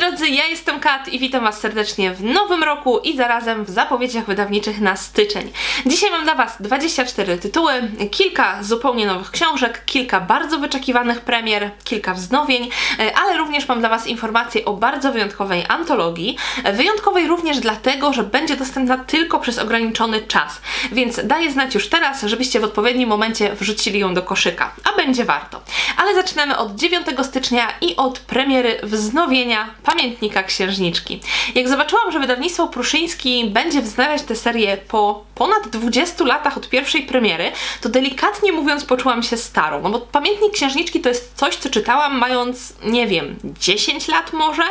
drodzy, ja jestem Kat i witam Was serdecznie w nowym roku i zarazem w zapowiedziach wydawniczych na styczeń. Dzisiaj mam dla Was 24 tytuły, kilka zupełnie nowych książek, kilka bardzo wyczekiwanych premier, kilka wznowień, e, ale również mam dla Was informacje o bardzo wyjątkowej antologii. Wyjątkowej również dlatego, że będzie dostępna tylko przez ograniczony czas, więc daję znać już teraz, żebyście w odpowiednim momencie wrzucili ją do koszyka, a będzie warto. Ale zaczynamy od 9 stycznia i od premiery wznowienia Pamiętnika Księżniczki. Jak zobaczyłam, że wydawnictwo Pruszyński będzie wznawiać tę serię po ponad 20 latach od pierwszej premiery, to delikatnie mówiąc poczułam się starą, no bo Pamiętnik Księżniczki to jest coś, co czytałam mając, nie wiem, 10 lat może,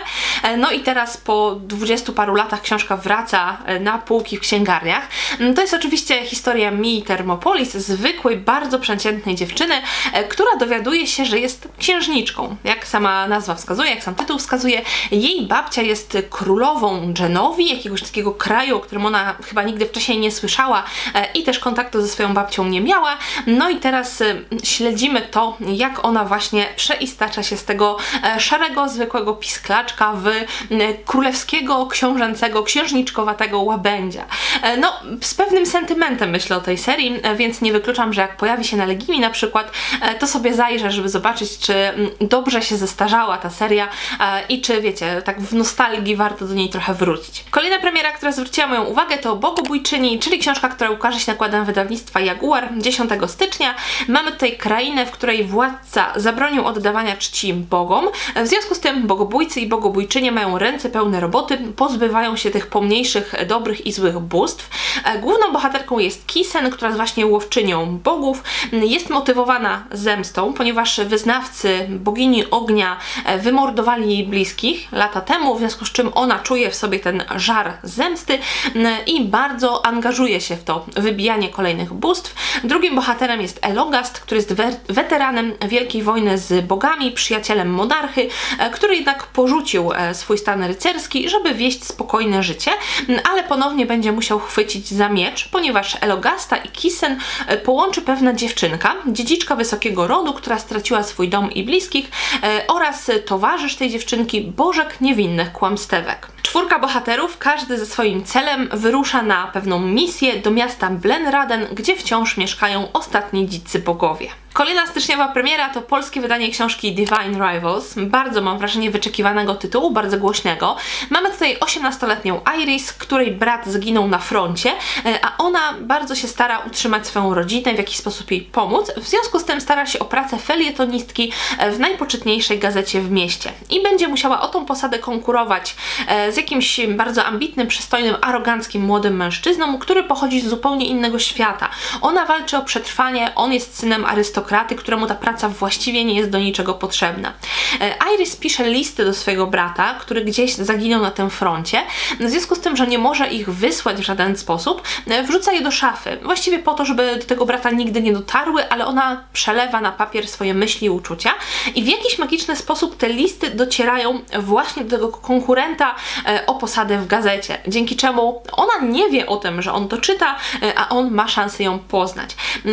E, no i teraz po 20 paru latach książka wraca e, na półki w księgarniach. Mm, To jest oczywiście historia Mii Termopolis, zwykłej, bardzo przeciętnej dziewczyny, e, która dowiaduje się, że jest księżniczką. Jak sama nazwa wskazuje, jak sam tytuł wskazuje, jej babcia jest królową Genowi, jakiegoś takiego kraju, o którym ona chyba nigdy wcześniej nie słyszała e, i też kontaktu ze swoją babcią nie miała. No i teraz e, śledzimy to, jak ona właśnie przeistacza się z tego e, szarego, zwykłego pisklaczka w królewskiego, książęcego, księżniczkowatego łabędzia. No, z pewnym sentymentem myślę o tej serii, więc nie wykluczam, że jak pojawi się na Legimi na przykład, to sobie zajrzę, żeby zobaczyć, czy dobrze się zestarzała ta seria i czy, wiecie, tak w nostalgii warto do niej trochę wrócić. Kolejna premiera, która zwróciła moją uwagę, to Bogobójczyni, czyli książka, która ukaże się nakładem wydawnictwa Jaguar 10 stycznia. Mamy tutaj krainę, w której władca zabronił oddawania czci bogom. W związku z tym bogobójcy i bogobójczynie mają ręce pełne roboty, pozbywają się tych pomniejszych, dobrych i złych bóstw. E, Główną bohaterką jest Kisen, która jest właśnie łowczynią bogów. Jest motywowana zemstą, ponieważ wyznawcy bogini ognia e, wymordowali jej bliskich lata temu, w związku z czym ona czuje w sobie ten żar zemsty m, i bardzo angażuje się w to wybijanie kolejnych bóstw. Drugim bohaterem jest Elogast, który jest we- weteranem Wielkiej Wojny z bogami, przyjacielem monarchy, e, który jednak porzucił e, swój stan rycerski, żeby wieść spokojne życie, m, ale ponownie będzie musiał chwycić za miecz, ponieważ Elogasta i Kisen e, połączy pewna dziewczynka, dziedziczka wysokiego rodu, która straciła swój dom i bliskich oraz towarzysz tej dziewczynki Bożek niewinnych kłamstewek. Czwórka bohaterów, każdy ze swoim celem, wyrusza na pewną misję do miasta Blenraden, gdzie wciąż mieszkają ostatni dzicy bogowie. Kolejna styczniowa premiera to polskie wydanie książki Divine Rivals. Bardzo mam wrażenie wyczekiwanego tytułu, bardzo głośnego. Mamy tutaj 18-letnią Iris, której brat zginął na froncie, e, a ona bardzo się stara utrzymać swoją rodzinę, w jakiś sposób jej pomóc. W związku z tym stara się o pracę felietonistki e, w najpoczytniejszej gazecie w mieście. I będzie musiała o tą posadę konkurować e, z jakimś bardzo ambitnym, przystojnym, aroganckim młodym mężczyzną, który pochodzi z zupełnie innego świata. Ona walczy o przetrwanie, on jest synem arystokraty, któremu ta praca właściwie nie jest do niczego potrzebna. E, Iris pisze listy do swojego brata, który gdzieś zaginął na tym froncie. W związku z tym, że nie może ich wysłać w żaden sposób, e, wrzuca je do szafy. Właściwie po to, żeby do tego brata nigdy nie dotarły, ale ona przelewa na papier swoje myśli i uczucia i w jakiś magiczny sposób te listy docierają właśnie do tego konkurenta e, o posadę w gazecie, dzięki czemu ona nie wie o tym, że on to czyta, a on ma szansę ją poznać.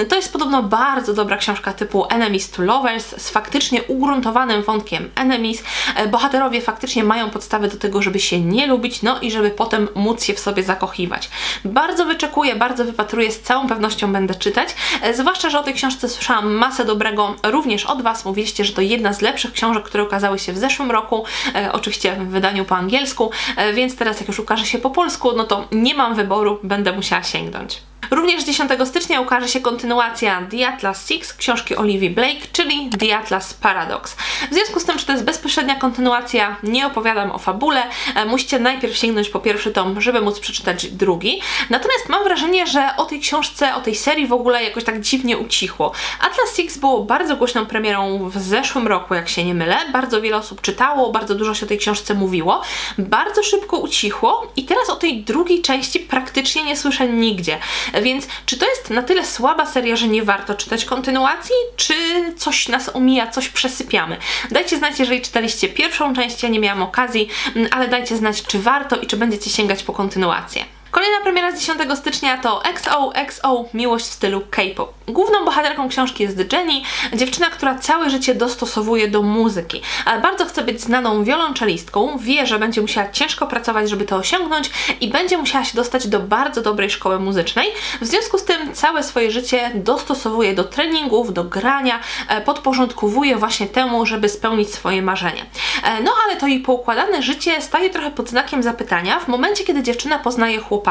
To jest podobno bardzo dobra książka typu Enemies to Lovers z faktycznie ugruntowanym wątkiem enemies. E, Bohaterowie faktycznie mają podstawy do tego, żeby się nie lubić, no i żeby potem móc się w sobie zakochiwać. Bardzo wyczekuję, bardzo wypatruję, z całą pewnością będę czytać, e, zwłaszcza, że o tej książce słyszałam masę dobrego również od Was. Mówiliście, że to jedna z lepszych książek, które ukazały się w zeszłym roku, e, oczywiście w wydaniu po angielsku, e, więc teraz jak już ukaże się po polsku, no to nie mam wyboru, będę musiała sięgnąć. Również 10 stycznia ukaże się kontynuacja The Atlas Six książki Olivia Blake, czyli The Atlas Paradox. W związku z tym, że to jest bezpośrednia kontynuacja, nie opowiadam o fabule, e, musicie najpierw sięgnąć po pierwszy tom, żeby móc przeczytać drugi. Natomiast mam wrażenie, że o tej książce, o tej serii w ogóle jakoś tak dziwnie ucichło. Atlas Six było bardzo głośną premierą w zeszłym roku, jak się nie mylę. Bardzo wiele osób czytało, bardzo dużo się o tej książce mówiło. Bardzo szybko ucichło i teraz o tej drugiej części praktycznie nie słyszę nigdzie. Więc czy to jest na tyle słaba seria, że nie warto czytać kontynuacji, czy coś nas omija, coś przesypiamy? Dajcie znać, jeżeli czytaliście pierwszą część, ja nie miałam okazji, mm, ale dajcie znać, czy warto i czy będziecie sięgać po kontynuację. Kolejna premiera z 10 stycznia to XOXO Miłość w stylu K-pop. Główną bohaterką książki jest Jenny, dziewczyna, która całe życie dostosowuje do muzyki. Bardzo chce być znaną wiolonczelistką, wie, że będzie musiała ciężko pracować, żeby to osiągnąć i będzie musiała się dostać do bardzo dobrej szkoły muzycznej. W związku z tym całe swoje życie dostosowuje do treningów, do grania, e, podporządkowuje właśnie temu, żeby spełnić swoje marzenie. E, no ale to jej poukładane życie staje trochę pod znakiem zapytania w momencie, kiedy dziewczyna poznaje chłopaka.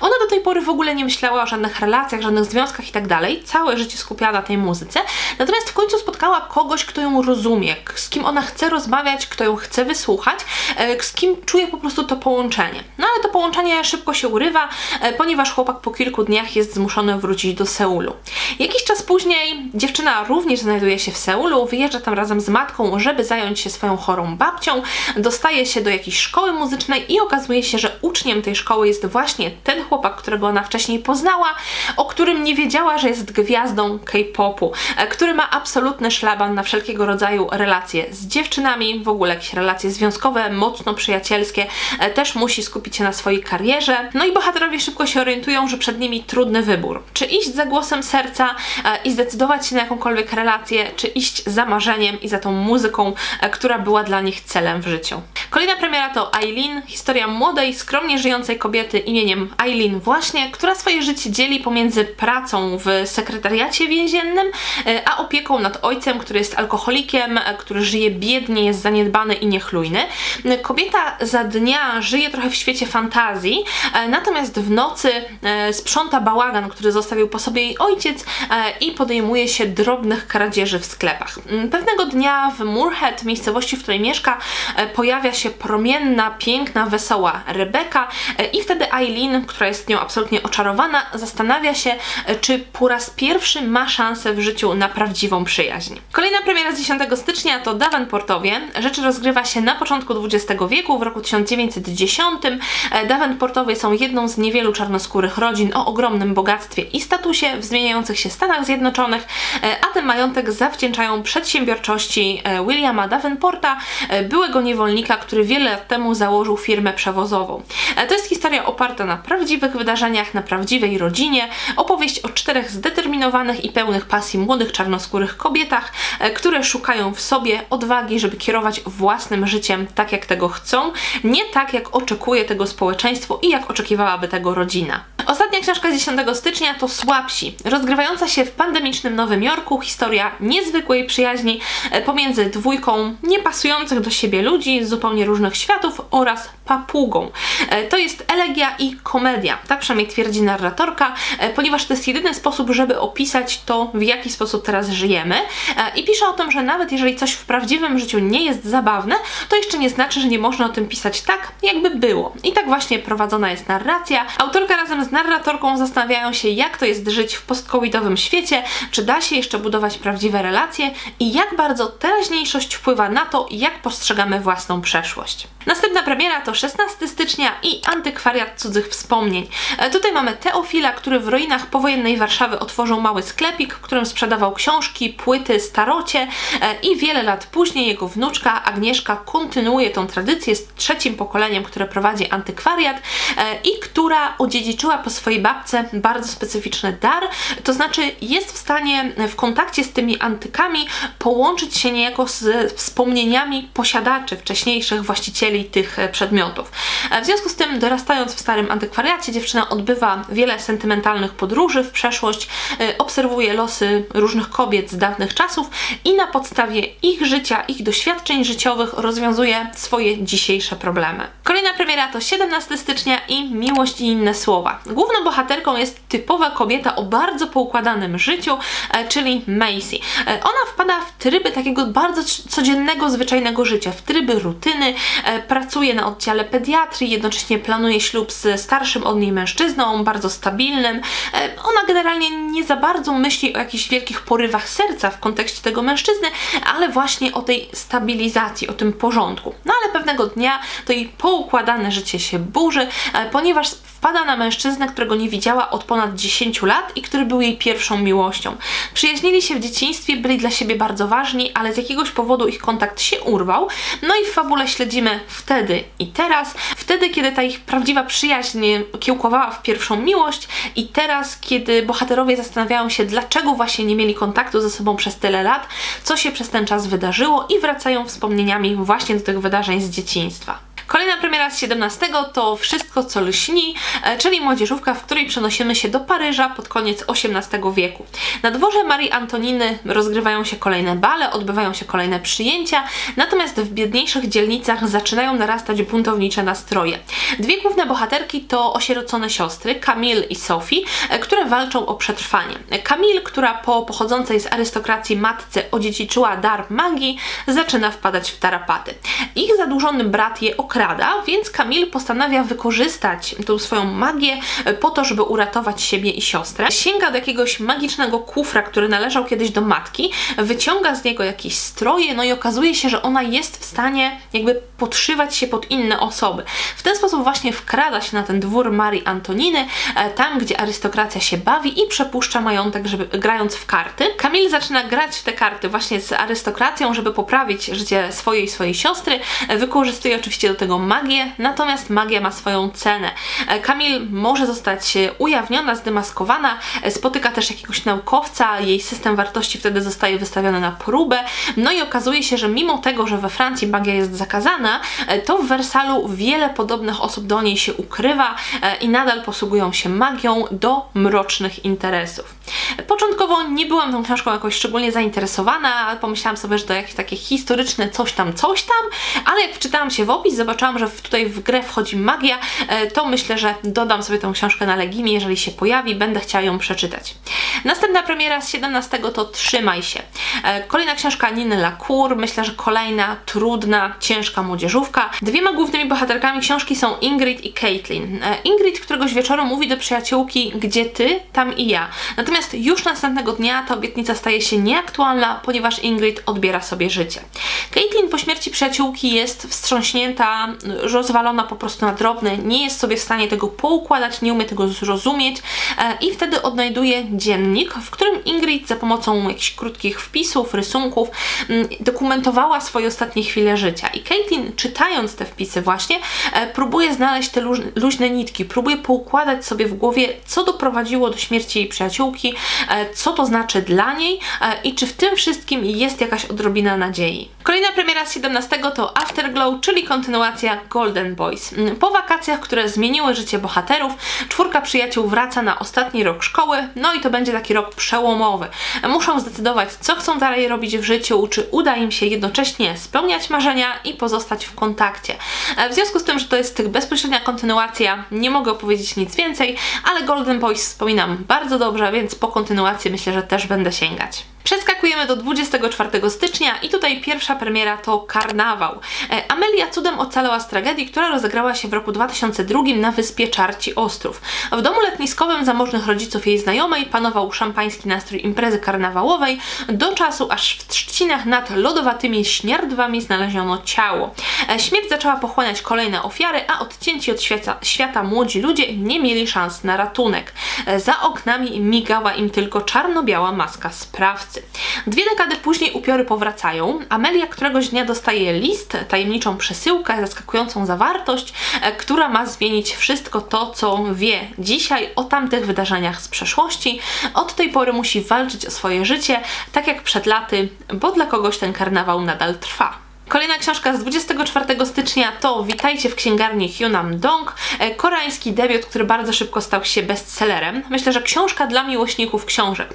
Ona do tej pory w ogóle nie myślała o żadnych relacjach, żadnych związkach i tak dalej. Całe życie skupiała na tej muzyce. Natomiast w końcu spotkała kogoś, kto ją rozumie, z kim ona chce rozmawiać, kto ją chce wysłuchać, e, z kim czuje po prostu to połączenie. No ale to połączenie szybko się urywa, e, ponieważ chłopak po kilku dniach jest zmuszony wrócić do Seulu. Jakiś czas później dziewczyna również znajduje się w Seulu, wyjeżdża tam razem z matką, żeby zająć się swoją chorą babcią, dostaje się do jakiejś szkoły muzycznej i okazuje się, że uczniem tej szkoły jest właśnie ten chłopak, którego ona wcześniej poznała, o którym nie wiedziała, że jest gwiazdą K-popu, e, który ma absolutny szlaban na wszelkiego rodzaju relacje z dziewczynami, w ogóle jakieś relacje związkowe, mocno przyjacielskie, e, też musi skupić się na swojej karierze. No i bohaterowie szybko się orientują, że przed nimi trudny wybór. Czy iść za głosem serca e, i zdecydować się na jakąkolwiek relację, czy iść za marzeniem i za tą muzyką, która była dla nich celem w życiu. Kolejna premiera to Eileen, historia młodej, skromnie żyjącej kobiety imieniem Eileen właśnie, która swoje życie dzieli pomiędzy pracą w sekretariacie więziennym, e, a opieką nad ojcem, który jest alkoholikiem, e, który żyje biednie, jest zaniedbany i niechlujny. Kobieta za dnia żyje trochę w świecie fantazji, e, natomiast w nocy sprząta bałagan, który zostawił po sobie jej ojciec i podejmuje się drobnych kradzieży w sklepach. Mm, pewnego dnia w Moorhead, miejscowości, w której mieszka, pojawia się promienna, piękna, wesoła Rebeka i wtedy Eileen, która jest nią absolutnie oczarowana, zastanawia się, czy po raz pierwszy ma szansę w życiu na prawdziwą przyjaźń. Kolejna premiera z 10 stycznia to Davenportowie. Rzecz rozgrywa się na początku XX wieku, w roku 1910. Davenportowie są jedną z niewielu czarnoskórych rodzin o ogromnym bogactwie i statusie w zmieniających się Stanach Zjednoczonych, a ten majątek zawdzięczają przedsiębiorczości e, Williama Davenporta, e, byłego niewolnika, który wiele lat temu założył firmę przewozową. E, to jest historia oparta na prawdziwych wydarzeniach, na prawdziwej rodzinie, opowieść o czterech zdeterminowanych i pełnych pasji młodych czarnoskórych kobietach, e, które szukają w sobie odwagi, żeby kierować własnym życiem tak, jak tego chcą, nie tak, jak oczekuje tego społeczeństwo i jak oczekiwałaby tego rodzina. Ostatnia książka z 10 stycznia to Słabsi, rozgrywająca się w pandemicznym Nowym Jorku, historia niezwykłej przyjaźni e, pomiędzy dwójką niepasujących do siebie ludzi zupełnie różnych światów oraz papugą. E, to jest elegia i komedia, tak przynajmniej twierdzi narratorka, e, ponieważ to jest jedyny sposób, żeby opisać to, w jaki sposób teraz żyjemy. I pisze o tym, że nawet jeżeli coś w prawdziwym życiu nie jest zabawne, to jeszcze nie znaczy, że nie można o tym pisać tak, jakby było. I tak właśnie prowadzona jest narracja. Autorka razem z narratorką zastanawiają się, jak to jest żyć w post-covidowym świecie, czy da się jeszcze budować prawdziwe relacje i jak bardzo teraźniejszość wpływa na to, jak postrzegamy własną przeszłość. Następna premiera to 16 stycznia i antykwariat cudzych wspomnień. E, tutaj mamy Teofila, który w ruinach powojennej Warszawy otworzył mały sklepik, w którym sprzedawał książki, płyty, starocie e, i wiele lat później jego wnuczka Agnieszka kontynuuje tą tradycję z trzecim pokoleniem, które prowadzi antykwariat e, i która odziedziczyła po swojej babce bardzo specyficzny dar, to znaczy jest w stanie w kontakcie z tymi antykami połączyć się niejako z wspomnieniami posiadaczy, wcześniejszych właścicieli tych e, przedmiotów. E, w związku z tym, dorastając w starym antykwariacie, dziewczyna odbywa wiele sentymentalnych podróży w przeszłość, e, obserwuje losy różnych kobiet z dawnych czasów i na podstawie ich życia, ich doświadczeń życiowych rozwiązuje swoje dzisiejsze problemy. Kolejna premiera to 17 stycznia i Miłość i inne słowa. Główną bohaterką jest typowa kobieta o bardzo poukładanym życiu, czyli Macy. Ona wpada w tryby takiego bardzo codziennego, zwyczajnego życia, w tryby rutyny, e, pracuje na oddziale pediatrii, jednocześnie planuje ślub z starszym od niej mężczyzną, bardzo stabilnym. Ona generalnie nie za bardzo myśli o jakichś wielkich porywach serca w kontekście tego mężczyzny, ale właśnie o tej stabilizacji, o tym porządku. No ale pewnego dnia to jej poukładane życie się burzy, ponieważ wpada na mężczyznę, którego nie widziała od ponad 10 lat i który był jej pierwszą miłością. Przyjaźnili się w dzieciństwie, byli dla siebie bardzo ważni, ale z jakiegoś powodu ich kontakt się urwał. No i w fabule śledzimy wtedy i teraz, wtedy kiedy ta ich prawdziwa przyjaźń kiełkowała w pierwszą miłość i teraz kiedy bohaterowie zastanawiają się, dlaczego właśnie nie mieli kontaktu ze sobą przez tyle lat, co się przez ten czas wydarzyło i wracają wspomnieniami właśnie do tych wydarzeń z dzieciństwa. Kolejna premiera z 17 to Wszystko co lśni, e, czyli młodzieżówka, w której przenosimy się do Paryża pod koniec XVIII wieku. Na dworze Marii Antoniny rozgrywają się kolejne bale, odbywają się kolejne przyjęcia, natomiast w biedniejszych dzielnicach zaczynają narastać buntownicze nastroje. Dwie główne bohaterki to osierocone siostry, Camille i Sophie, e, które walczą o przetrwanie. Camille, która po pochodzącej z arystokracji matce odziedziczyła dar magii, zaczyna wpadać w tarapaty. Ich zadłużony brat je określa okrada, więc Kamil postanawia wykorzystać tą swoją magię e, po to, żeby uratować siebie i siostrę. Sięga do jakiegoś magicznego kufra, który należał kiedyś do matki, wyciąga z niego jakieś stroje, no i okazuje się, że ona jest w stanie jakby podszywać się pod inne osoby. W ten sposób właśnie wkrada się na ten dwór Marii Antoniny, e, tam gdzie arystokracja się bawi i przepuszcza majątek, żeby grając w karty. Kamil zaczyna grać w te karty właśnie z arystokracją, żeby poprawić życie swojej swojej siostry. E, wykorzystuje oczywiście do tego magię, natomiast magia ma swoją cenę. Kamil może zostać ujawniona, zdemaskowana, spotyka też jakiegoś naukowca, jej system wartości wtedy zostaje wystawiony na próbę, no i okazuje się, że mimo tego, że we Francji magia jest zakazana, to w Wersalu wiele podobnych osób do niej się ukrywa e, i nadal posługują się magią do mrocznych interesów. Początkowo nie byłam tą książką jakoś szczególnie zainteresowana, pomyślałam sobie, że to jakieś takie historyczne coś tam, coś tam, ale jak wczytałam się w opis, zobaczyłam, że tutaj w grę wchodzi magia, e, to myślę, że dodam sobie tę książkę na Legimie, jeżeli się pojawi, będę chciała ją przeczytać. Następna premiera z 17 to Trzymaj się. E, kolejna książka Niny Lacour, myślę, że kolejna trudna, ciężka młodzieżówka. Dwiema głównymi bohaterkami książki są Ingrid i Caitlin. E, Ingrid któregoś wieczoru mówi do przyjaciółki, gdzie ty, tam i ja. Natomiast już następnego dnia ta obietnica staje się nieaktualna, ponieważ Ingrid odbiera sobie życie. Caitlin po śmierci przyjaciółki jest wstrząśnięta, rozwalona po prostu na drobne, nie jest sobie w stanie tego poukładać, nie umie tego zrozumieć e, i wtedy odnajduje dziennik, w którym Ingrid za pomocą jakichś krótkich wpisów, rysunków mm, dokumentowała swoje ostatnie chwile życia. I Caitlin czytając te wpisy właśnie e, próbuje znaleźć te luźne nitki, próbuje poukładać sobie w głowie, co doprowadziło do śmierci jej przyjaciółki, e, co to znaczy dla niej i czy w tym wszystkim jest jakaś odrobina nadziei. Kolejna premiera z 17 to Afterglow, czyli kontynuacja Golden Boys. Mm, po wakacjach, które zmieniły życie bohaterów, czwórka przyjaciół wraca na ostatni rok szkoły, no i to będzie taki rok przełomowy. Muszą zdecydować, co chcą dalej robić w życiu, czy uda im się jednocześnie spełniać marzenia i pozostać w kontakcie. E, w związku z tym, że to jest bezpośrednia kontynuacja, nie mogę opowiedzieć nic więcej, ale Golden Boys wspominam bardzo dobrze, więc po kontynuacji myślę, że też będę sięgać. Przeskakujemy do 24 stycznia i tutaj pierwsza premiera to Karnawał. E, Amelia cudem ocalała z tragedii, która rozegrała się w roku 2002 na wyspie Czarci Ostrów. W domu letniskowym zamożnych rodziców jej znajomej panował szampański nastrój imprezy karnawałowej do czasu, aż w trzcinach nad lodowatymi śniardwami znaleziono ciało. E, śmierć zaczęła pochłaniać kolejne ofiary, a odcięci od świata, świata młodzi ludzie nie mieli szans na ratunek. E, za oknami migała im tylko czarno-biała maska sprawcy. Dwie dekady później upiory powracają. Amelia któregoś dnia dostaje list, tajemniczą przesyłkę, zaskakującą zawartość, e, która ma zmienić wszystko to, co wie dzisiaj o tamtych wydarzeniach z przeszłości. Od tej pory musi walczyć o swoje życie, tak jak przed laty, bo dla kogoś ten karnawał nadal trwa. Kolejna książka z 24 stycznia to Witajcie w księgarni Hyunam Dong, e, koreański debiut, który bardzo szybko stał się bestsellerem. Myślę, że książka dla miłośników książek.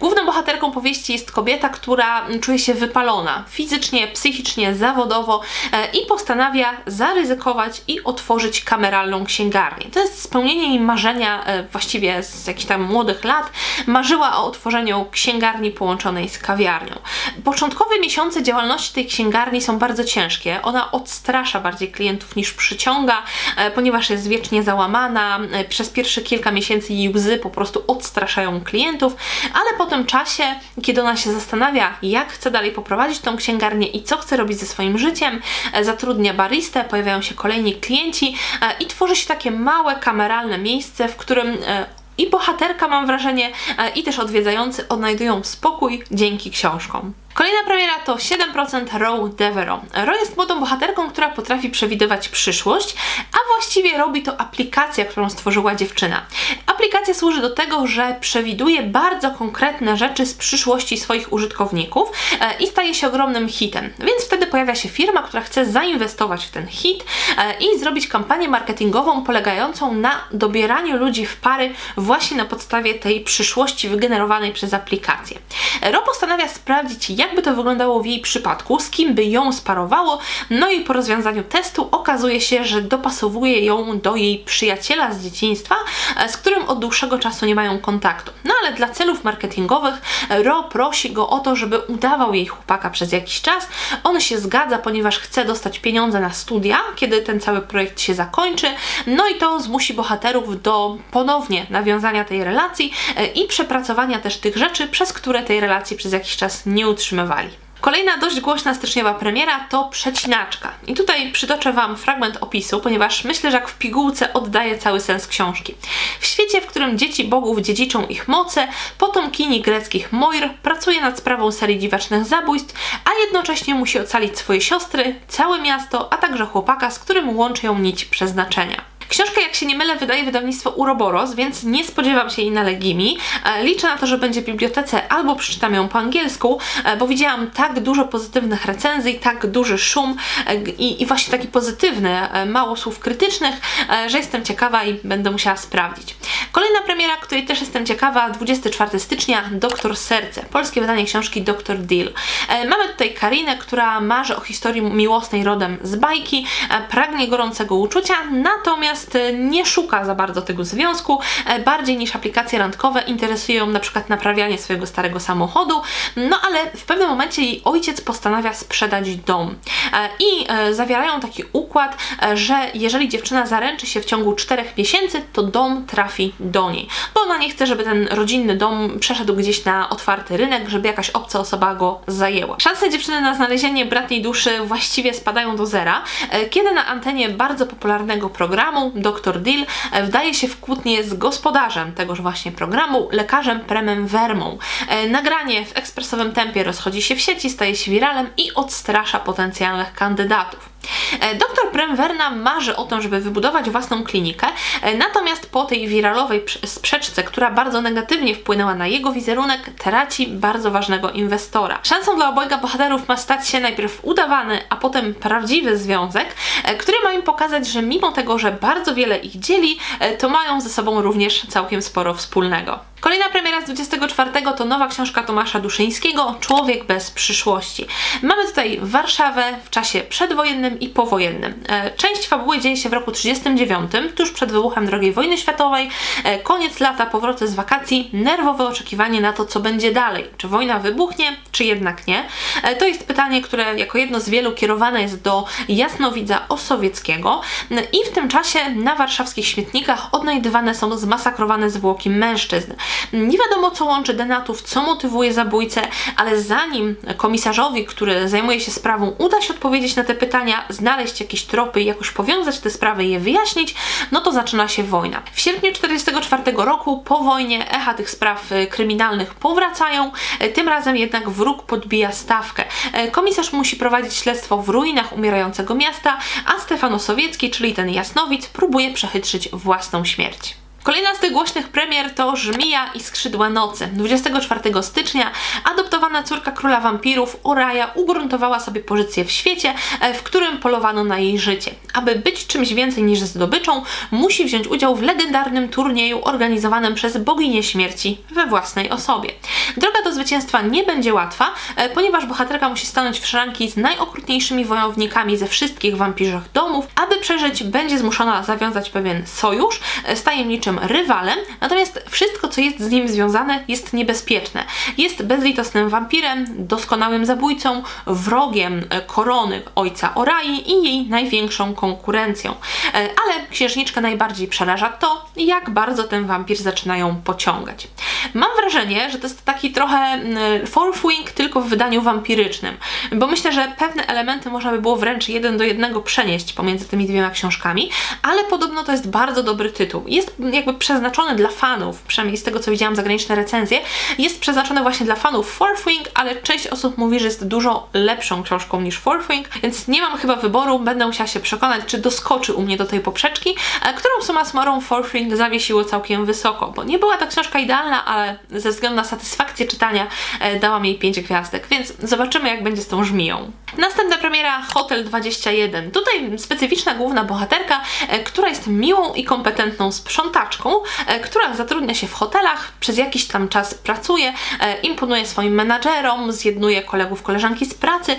Główną bohaterką powieści jest kobieta, która czuje się wypalona fizycznie, psychicznie, zawodowo e, i postanawia zaryzykować i otworzyć kameralną księgarnię. To jest spełnienie jej marzenia e, właściwie z jakichś tam młodych lat. Marzyła o otworzeniu księgarni połączonej z kawiarnią. Początkowe miesiące działalności tej księgarni są bardzo ciężkie. Ona odstrasza bardziej klientów niż przyciąga, e, ponieważ jest wiecznie załamana. E, przez pierwsze kilka miesięcy jej łzy po prostu odstraszają klientów, ale po tym czasie, kiedy ona się zastanawia, jak chce dalej poprowadzić tą księgarnię i co chce robić ze swoim życiem, e, zatrudnia baristę, pojawiają się kolejni klienci i tworzy się takie małe, kameralne miejsce, w którym i bohaterka, mam wrażenie, i też odwiedzający odnajdują spokój dzięki książkom. Kolejna premiera to 7% Row Devereaux. Ro jest młodą bohaterką, która potrafi przewidywać przyszłość, a właściwie robi to aplikacja, którą stworzyła dziewczyna. Aplikacja służy do tego, że przewiduje bardzo konkretne rzeczy z przyszłości swoich użytkowników e, i staje się ogromnym hitem. Więc wtedy pojawia się firma, która chce zainwestować w ten hit e, i zrobić kampanię marketingową polegającą na dobieraniu ludzi w pary właśnie na podstawie tej przyszłości wygenerowanej przez aplikację. Ro postanawia sprawdzić, jak by to wyglądało w jej przypadku, z kim by ją sparowało, no i po rozwiązaniu testu okazuje się, że dopasowuje ją do jej przyjaciela z dzieciństwa, e, z którym od dłuższego czasu nie mają kontaktu. No ale dla celów marketingowych Ro prosi go o to, żeby udawał jej chłopaka przez jakiś czas. On się zgadza, ponieważ chce dostać pieniądze na studia, kiedy ten cały projekt się zakończy. No i to zmusi bohaterów do ponownie nawiązania tej relacji e, i przepracowania też tych rzeczy, przez które tej relacji przez jakiś czas nie utrzymywali. Kolejna dość głośna styczniowa premiera to Przecinaczka. I tutaj przytoczę Wam fragment opisu, ponieważ myślę, że jak w pigułce oddaje cały sens książki. W świecie, w którym dzieci bogów dziedziczą ich moce, potomkini greckich Moir pracuje nad sprawą serii dziwacznych zabójstw, a jednocześnie musi ocalić swoje siostry, całe miasto, a także chłopaka, z którym łączy ją nić przeznaczenia. Książkę, jak się nie mylę, wydaje wydawnictwo Uroboros, więc nie spodziewam się jej na Legimi. E, liczę na to, że będzie w bibliotece albo przeczytam ją po angielsku, e, bo widziałam tak dużo pozytywnych recenzji, tak duży szum e, i, i właśnie taki pozytywny, mało słów krytycznych, że jestem ciekawa i będę musiała sprawdzić. Kolejna premiera, której też jestem ciekawa, 24 stycznia, Doktor Serce, polskie wydanie książki Doktor Deal. Mamy tutaj Karinę, która marzy o historii miłosnej rodem z bajki, pragnie gorącego uczucia, natomiast e, nie szuka za bardzo tego związku, e, bardziej niż aplikacje randkowe interesują na przykład naprawianie swojego starego samochodu, no ale w pewnym momencie jej ojciec postanawia sprzedać dom e, i zawierają taki układ, że jeżeli dziewczyna zaręczy się w ciągu 4 miesięcy, to dom trafi do niej, bo ona nie chce, żeby ten rodzinny dom przeszedł gdzieś na otwarty rynek, żeby jakaś obca osoba go zajęła. Szanse dziewczyny na znalezienie bratniej duszy właściwie spadają do zera, kiedy na antenie bardzo popularnego programu dr Dill e, wdaje się w kłótnię z gospodarzem tegoż właśnie programu, lekarzem Premem Vermą. E, nagranie w ekspresowym tempie rozchodzi się w sieci, staje się wiralem i odstrasza potencjalnych kandydatów. E, doktor Premwerna marzy o tym, żeby wybudować własną klinikę, e, natomiast po tej wiralowej sprzeczce, która bardzo negatywnie wpłynęła na jego wizerunek, traci bardzo ważnego inwestora. Szansą dla obojga bohaterów ma stać się najpierw udawany, a potem prawdziwy związek, e, który ma im pokazać, że mimo tego, że bardzo wiele ich dzieli, to mają ze sobą również całkiem sporo wspólnego. Kolejna premiera z 24 to nowa książka Tomasza Duszyńskiego Człowiek bez przyszłości. Mamy tutaj Warszawę w czasie przedwojennym i powojennym. E, część fabuły dzieje się w roku 39, tuż przed wybuchem II wojny światowej. E, koniec lata, powroty z wakacji, nerwowe oczekiwanie na to, co będzie dalej. Czy wojna wybuchnie, czy jednak nie? E, to jest pytanie, które jako jedno z wielu kierowane jest do jasnowidza osowieckiego i w tym czasie na warszawskich śmietnikach odnajdywane są zmasakrowane zwłoki mężczyzn. Nie wiadomo, co łączy denatów, co motywuje zabójcę, ale zanim komisarzowi, który zajmuje się sprawą, uda się odpowiedzieć na te pytania, znaleźć jakieś tropy i jakoś powiązać te sprawy i je wyjaśnić, no to zaczyna się wojna. W sierpniu 1944 roku, po wojnie, echa tych spraw y, kryminalnych powracają, y, tym razem jednak wróg podbija stawkę. Y, komisarz musi prowadzić śledztwo w ruinach umierającego miasta, a Stefano Sowiecki, czyli ten jasnowic, próbuje przechytrzyć własną śmierć. Kolejna z tych głośnych premier to Żmija i Skrzydła Nocy. 24 stycznia adoptowana córka króla wampirów Uraja ugruntowała sobie pozycję w świecie, e, w którym polowano na jej życie. Aby być czymś więcej niż zdobyczą, musi wziąć udział w legendarnym turnieju organizowanym przez boginię śmierci we własnej osobie. Droga do zwycięstwa nie będzie łatwa, e, ponieważ bohaterka musi stanąć w szranki z najokrutniejszymi wojownikami ze wszystkich wampirzych domów. Aby przeżyć, będzie zmuszona zawiązać pewien sojusz e, z tajemniczym rywalem, natomiast wszystko, co jest z nim związane, jest niebezpieczne. Jest bezlitosnym wampirem, doskonałym zabójcą, wrogiem e, korony ojca Orai i jej największą konkurencją. E, ale księżniczkę najbardziej przeraża to, jak bardzo ten wampir zaczyna ją pociągać. Mam wrażenie, że to jest taki trochę mm, Fourth Wing, tylko w wydaniu wampirycznym, bo myślę, że pewne elementy można by było wręcz jeden do jednego przenieść pomiędzy tymi dwiema książkami, ale podobno to jest bardzo dobry tytuł. Jest jakby przeznaczony dla fanów, przynajmniej z tego co widziałam zagraniczne recenzje, jest przeznaczony właśnie dla fanów Fourth Wing, ale część osób mówi, że jest dużo lepszą książką niż Fourth Wing, więc nie mam chyba wyboru, będę musiała się przekonać, czy doskoczy u mnie do tej poprzeczki, e, którą suma summarum Fourth Wing zawiesiło całkiem wysoko, bo nie była ta książka idealna, ale ze względu na satysfakcję czytania e, dałam jej 5 gwiazdek, więc zobaczymy jak będzie z tą żmiją. Następna premiera Hotel 21. Tutaj specyficzna główna bohaterka, e, która jest miłą i kompetentną sprzątaczką, e, która zatrudnia się w hotelach, przez jakiś tam czas pracuje, e, imponuje swoim menadżerom, zjednuje kolegów, koleżanki z pracy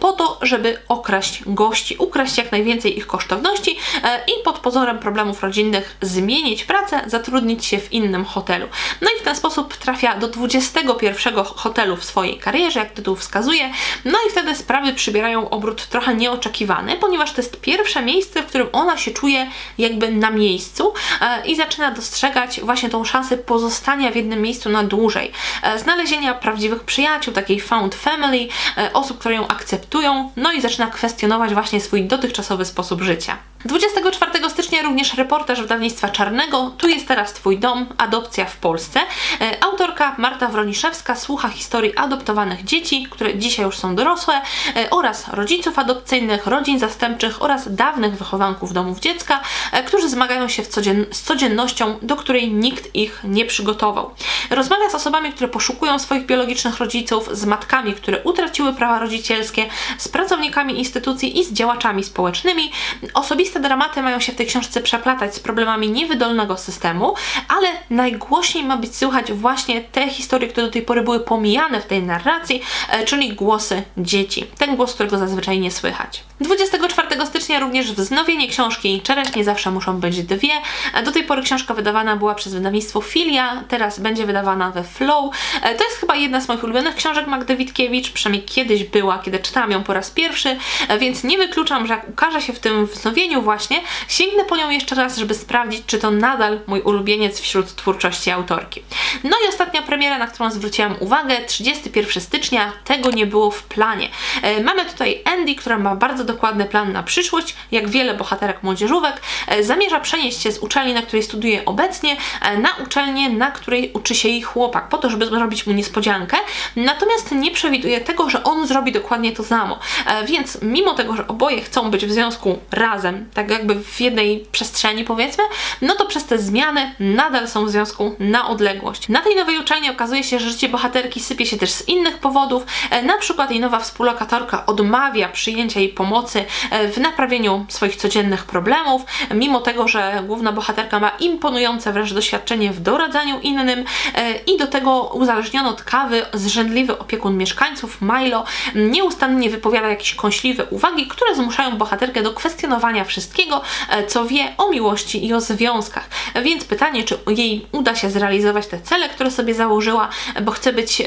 po to, żeby okraść gości, ukraść jak najwięcej ich kosztowności i pod pozorem problemów rodzinnych zmienić pracę, zatrudnić się w innym hotelu. No i w ten sposób trafia do 21 hotelu w swojej karierze, jak tytuł wskazuje, no i wtedy sprawy przybierają obrót trochę nieoczekiwany, ponieważ to jest pierwsze miejsce, w którym ona się czuje jakby na miejscu e, i zaczyna dostrzegać właśnie tą szansę pozostania w jednym miejscu na dłużej, e, znalezienia prawdziwych przyjaciół, takiej found family, e, osób, które ją akceptują, no i zaczyna kwestionować właśnie swój dotychczasowy sposób życia. 24 stycznia również reportaż wydawnictwa Czarnego Tu jest teraz Twój dom, adopcja w Polsce. E, autorka Marta Wroniszewska słucha historii adoptowanych dzieci, które dzisiaj już są dorosłe, e, oraz rodziców adopcyjnych, rodzin zastępczych oraz dawnych wychowanków domów dziecka, e, którzy zmagają się codzien z codziennością, do której nikt ich nie przygotował. Rozmawia z osobami, które poszukują swoich biologicznych rodziców, z matkami, które utraciły prawa rodzicielskie, z pracownikami instytucji i z działaczami społecznymi. Osobiste Oczywiste dramaty mają się w tej książce przeplatać z problemami niewydolnego systemu, ale najgłośniej ma być słychać właśnie te historie, które do tej pory były pomijane w tej narracji, e, czyli głosy dzieci. Ten głos, którego zazwyczaj nie słychać. 24 stycznia również wznowienie książki Czereśnie zawsze muszą być dwie. E, do tej pory książka wydawana była przez wydawnictwo Filia, teraz będzie wydawana we Flow. E, to jest chyba jedna z moich ulubionych książek Magdy Witkiewicz, przynajmniej kiedyś była, kiedy czytałam ją po raz pierwszy, więc nie wykluczam, że jak ukaże się w tym wznowieniu właśnie, sięgnę po nią jeszcze raz, żeby sprawdzić, czy to nadal mój ulubieniec wśród twórczości autorki. No i ostatnia premiera, na którą zwróciłam uwagę, 31 stycznia, tego nie było w planie. E, mamy tutaj Andy, która ma bardzo dokładny plan na przyszłość, jak wiele bohaterek młodzieżówek, e, zamierza przenieść się z uczelni, na której studiuje obecnie, e, na uczelnię, na której uczy się jej chłopak, po to, żeby zrobić mu niespodziankę, natomiast nie przewiduje tego, że on zrobi dokładnie to samo. Więc mimo tego, że oboje chcą być w związku razem, tak jakby w jednej przestrzeni powiedzmy, no to przez te zmiany nadal są w związku na odległość. Na tej nowej uczelni okazuje się, że życie bohaterki sypie się też z innych powodów, e, na przykład jej nowa współlokatorka odmawia przyjęcia jej pomocy e, w naprawieniu swoich codziennych problemów, mimo tego, że główna bohaterka ma imponujące wręcz doświadczenie w doradzaniu innym e, i do tego uzależniony od kawy zrzędliwy opiekun mieszkańców Milo nieustannie wypowiada jakieś kąśliwe uwagi, które zmuszają bohaterkę do kwestionowania wszystkiego wszystkiego, e, co wie o miłości i o związkach. Więc pytanie, czy jej uda się zrealizować te cele, które sobie założyła, bo chce być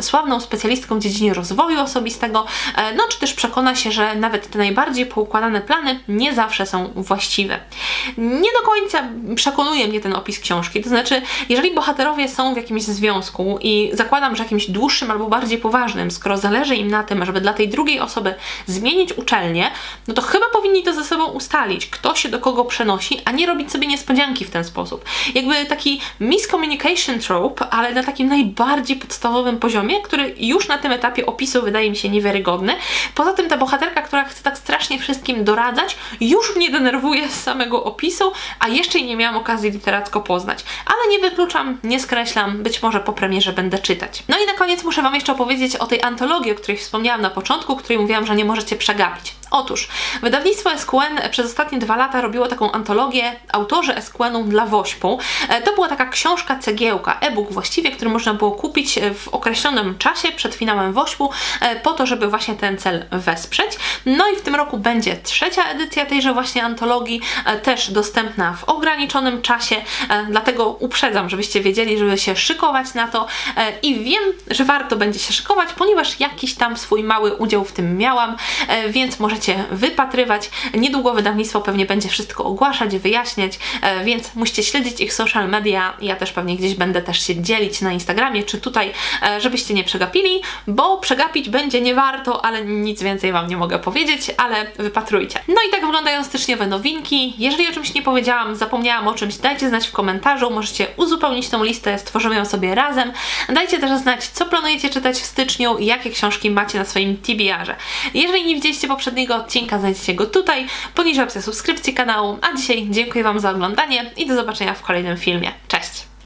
sławną specjalistką w dziedzinie rozwoju osobistego, e, no czy też przekona się, że nawet te najbardziej poukładane plany nie zawsze są właściwe. Nie do końca przekonuje mnie ten opis książki, to znaczy, jeżeli bohaterowie są w jakimś związku i zakładam, że jakimś dłuższym albo bardziej poważnym, skoro zależy im na tym, żeby dla tej drugiej osoby zmienić uczelnię, no to chyba powinni to ze sobą ustalić ustalić, kto się do kogo przenosi, a nie robić sobie niespodzianki w ten sposób. Jakby taki miscommunication trope, ale na takim najbardziej podstawowym poziomie, który już na tym etapie opisu wydaje mi się niewiarygodny. Poza tym ta bohaterka, która chce tak strasznie wszystkim doradzać, już mnie denerwuje z samego opisu, a jeszcze nie miałam okazji literacko poznać. Ale nie wykluczam, nie skreślam, być może po premierze będę czytać. No i na koniec muszę Wam jeszcze opowiedzieć o tej antologii, o której wspomniałam na początku, której mówiłam, że nie możecie przegapić. Otóż wydawnictwo SQN przez ostatnie dwa lata robiło taką antologię autorzy SQN-u dla Wośpu. E, To była taka książka cegiełka, e-book właściwie, który można było kupić e, w określonym czasie przed finałem Wośpu e, po to, żeby właśnie ten cel wesprzeć. No i w tym roku będzie trzecia edycja tejże właśnie antologii, też dostępna w ograniczonym czasie, dlatego uprzedzam, żebyście wiedzieli, żeby się szykować na to i wiem, że warto będzie się szykować, ponieważ jakiś tam swój mały udział w tym miałam, więc możecie wypatrywać. Niedługo wydawnictwo pewnie będzie wszystko ogłaszać, wyjaśniać, e, więc musicie śledzić ich social media. Ja też pewnie gdzieś będę też się dzielić na Instagramie czy tutaj, e, żebyście nie przegapili, bo przegapić będzie nie warto, ale nic więcej Wam nie mogę powiedzieć, ale wypatrujcie. No i tak wyglądają styczniowe nowinki. Jeżeli o czymś nie powiedziałam, zapomniałam o czymś, dajcie znać w komentarzu, możecie uzupełnić tą listę, stworzymy ją sobie razem. Dajcie też znać, co planujecie czytać w styczniu jakie książki macie na swoim TBR-ze. Jeżeli nie widzieliście poprzedniego odcinka, znajdziecie go tutaj, poniżej opcja subskrypcji kanału, a dzisiaj dziękuję Wam za oglądanie i do zobaczenia w kolejnym filmie.